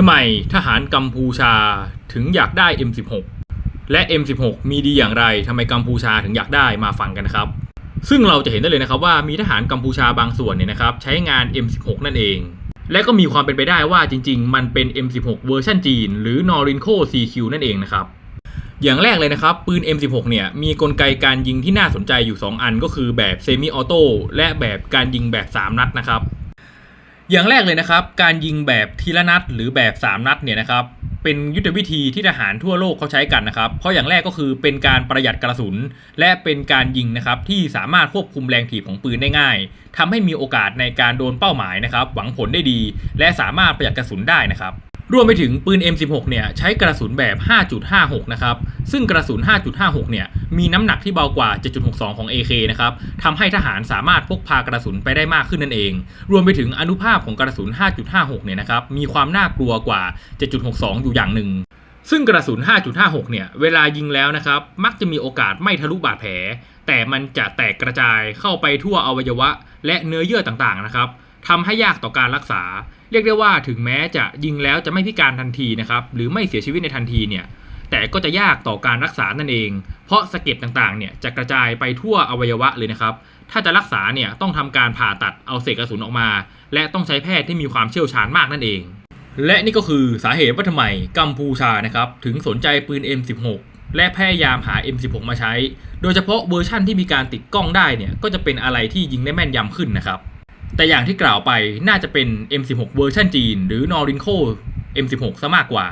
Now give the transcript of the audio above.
ทำไมทหารกัมพูชาถึงอยากได้ M16 และ M16 มีดีอย่างไรทำไมกัมพูชาถึงอยากได้มาฟังกันนะครับ ซึ่งเราจะเห็นได้เลยนะครับว่ามีทหารกัมพูชาบางส่วนเนี่ยนะครับใช้งาน M16 นั่นเอง และก็มีความเป็นไปได้ว่าจริง ๆ มันเป็น M16 เวอร์ชันจีน หรือ Norinco CQ นั่นเองนะครับอย่างแรกเลยนะครับ ปืน M16 เนี่ยมีกลไกการยิงที่น่าสนใจอยู่ 2 อันก็คือแบบเซมิออโต้และแบบการยิงแบบ 3 นัดนะครับ อย่างแรกเลยนะครับ การยิงแบบทีละนัดหรือแบบ 3 นัดเนี่ยนะครับเป็นยุทธวิธีที่ทหารทั่วโลกเขาใช้กันนะครับเพราะอย่างแรกก็คือเป็นการประหยัดกระสุน และเป็นการยิงนะครับที่สามารถควบคุมแรงถีบของปืนได้ง่ายทำให้มีโอกาสในการโดนเป้าหมายนะครับหวังผลได้ดี และสามารถประหยัดกระสุนได้นะครับรวมไปถึงปืน M16 เนี่ยใช้กระสุนแบบ 5.56 นะครับ ซึ่งกระสุน 5.56 เนี่ย มีน้ำหนักที่เบากว่า 7.62 ของ AK นะครับทำให้ทหารสามารถพกพากระสุนไปได้มากขึ้นนั่นเอง รวมไปถึงอนุภาพของกระสุน 5.56 เนี่ยนะครับ มีความน่ากลัวกว่า 7.62 อยู่อย่างหนึ่ง ซึ่งกระสุน 5.56 เนี่ย เวลายิงแล้วนะครับ มักจะมีโอกาสไม่ทะลุบาดแผล แต่มันจะแตกกระจายเข้าไปทั่วอวัยวะ และเนื้อเยื่อต่างๆ นะครับทำให้ยากต่อการรักษา เรียกได้ว่าถึงแม้จะยิงแล้วจะไม่พิการทันทีนะครับ หรือไม่เสียชีวิตในทันทีเนี่ย แต่ก็จะยากต่อการรักษานั่นเอง เพราะสะเก็ดต่างๆเนี่ยจะกระจายไปทั่วอวัยวะเลยนะครับ ถ้าจะรักษาเนี่ยต้องทำการผ่าตัดเอาเศษกระสุนออกมา และต้องใช้แพทย์ที่มีความเชี่ยวชาญมากนั่นเอง และนี่ก็คือสาเหตุว่าทำไมกัมพูชานะครับถึงสนใจปืน M16 และพยายามหา M16 มาใช้ โดยเฉพาะเวอร์ชั่นที่มีการติดกล้องได้เนี่ยก็จะเป็นอะไรที่ยิงได้แม่นยำขึ้นนะครับ แต่อย่างที่กล่าวไปน่าจะเป็น M16 เวอร์ชันจีน หรือ Norinco M16 ซะมากกว่า